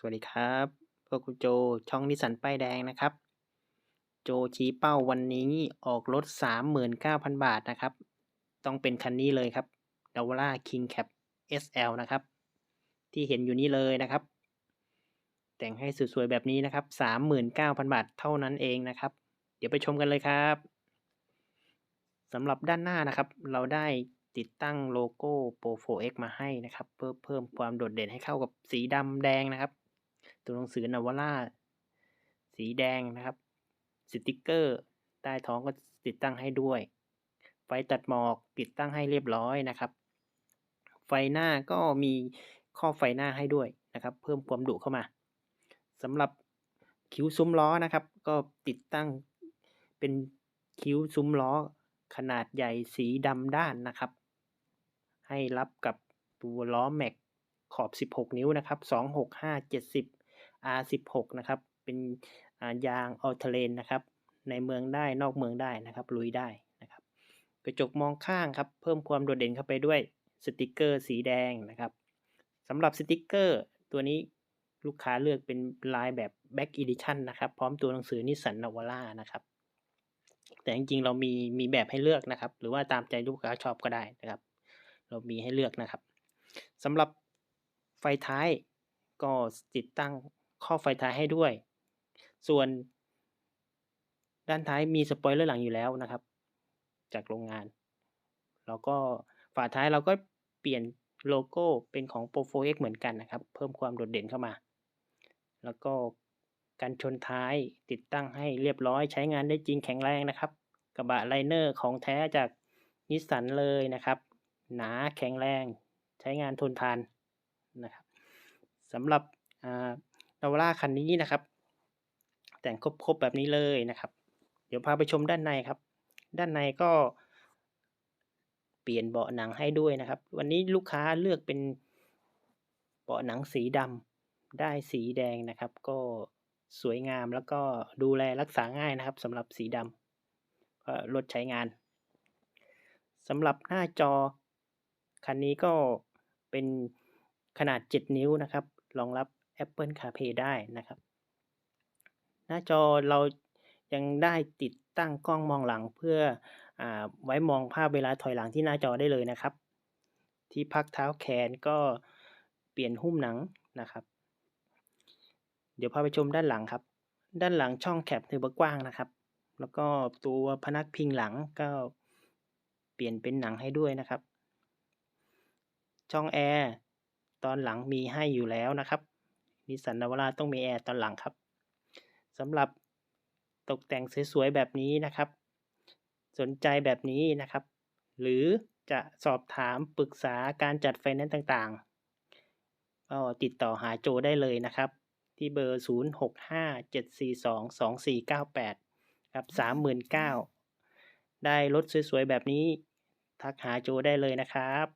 สวัสดีครับพวกคุณโจช่องนิสันป้ายแดงนะครับ โจชี้เป้าวันนี้ออกรถ 39,000 บาทนะครับ ต้องเป็นคันนี้เลยครับ d a w a l a King Cap SL นะครับ ที่เห็นอยู่นี้เลยนะครับ แต่งให้สวยๆแบบนี้นะครับ 39,000 บาทเท่านั้นเองนะครับ เดี๋ยวไปชมกันเลยครับสำหรับด้านหน้านะครับ เราได้ติดตั้งโลโก้ Pro 4X มาให้นะครับ เพื่อเพิ่มความโดดเด่นให้เข้ากับสีดำแดงนะครับ ตัวหนังสือนาวาร่าสีแดงนะครับ สติกเกอร์ ใต้ท้องก็ติดตั้งให้ด้วย ไฟตัดหมอกติดตั้งให้เรียบร้อยนะครับ ไฟหน้าก็มีข้อไฟหน้าให้ด้วยนะครับ เพิ่มความดุเข้ามาสำหรับคิ้วซุ้มล้อนะครับ ก็ติดตั้งเป็นคิ้วซุ้มล้อขนาดใหญ่สีดำด้านนะครับ ให้รับกับตัวล้อแม็กขอบ 16 นิ้วนะครับ 265 70 R16 นะครับเป็นยางออเทเลนนะครับในเมืองได้นอกเมืองได้นะครับลุยได้นะครับกระจกมองข้างครับเพิ่มความโดดเด่นเข้าไปด้วยสติกเกอร์สีแดงนะครับสำหรับสติกเกอร์ตัวนี้ลูกค้าเลือกเป็นลายแบบ Back Edition นะครับพร้อมตัวหนังสือนิสสันนาวาร่านะครับแต่จริงๆเรามีมีแบบให้เลือกนะครับ หรือว่าตามใจลูกค้าชอบก็ได้นะครับ เรามีให้เลือกนะครับสำหรับไฟท้ายก็ติดตั้ง ข้อไฟท้ายให้ด้วย ส่วน ด้านท้ายมีสปอยเลอร์หลังอยู่แล้วนะครับ จากโรงงาน แล้วก็ฝาท้ายเราก็เปลี่ยนโลโก้เป็นของ Pro 4X เหมือนกันนะครับ เพิ่มความโดดเด่นเข้ามา แล้วก็การชนท้ายติดตั้งให้เรียบร้อยใช้งานได้จริงแข็งแรงนะครับ กระบะไลเนอร์ของแท้จากนิสสันเลยนะครับ หนาแข็งแรง ใช้งานทนทานนะครับสำหรับ นาวาร่าคันนี้นะครับ แต่งครบๆแบบนี้เลยนะครับ เดี๋ยวพาไปชมด้านในครับ ด้านในก็เปลี่ยนเบาะหนังให้ด้วยนะครับ วันนี้ลูกค้าเลือกเป็นเบาะหนังสีดำได้สีแดงนะครับ ก็สวยงามแล้วก็ดูแลรักษาง่ายนะครับสำหรับสีดำก็ลดใช้งานสำหรับหน้าจอ คันนี้ก็เป็นขนาด 7 นิ้วนะครับ รองรับ Apple CarPlay ได้นะครับ หน้าจอเรายังได้ติดตั้งกล้องมองหลังเพื่ออไว้มองภาพเวลาถอยหลังที่หน้าจอได้เลยนะครับ ที่พักเท้าแขนก็เปลี่ยนหุ้มหนังนะครับ เดี๋ยวพาไปชมด้านหลังครับ ด้านหลังช่องแคปถือว่ากว้างนะครับ แล้วก็ตัวพนักพิงหลังก็เปลี่ยนเป็นหนังให้ด้วยนะครับ ช่องแอร์ตอนหลังมีให้อยู่แล้วนะครับ นิสสันนาวาราต้องมีแอร์ตอนหลังครับสำหรับตกแต่งสวยๆแบบนี้นะครับ สนใจแบบนี้นะครับ หรือจะสอบถามปรึกษาการจัดไฟแนนซ์ต่างๆ ก็ติดต่อหาโจได้เลยนะครับ ที่เบอร์ 0657422498 ครับ 39,000 ได้รถสวยๆแบบนี้ ทักหาโจได้เลยนะครับ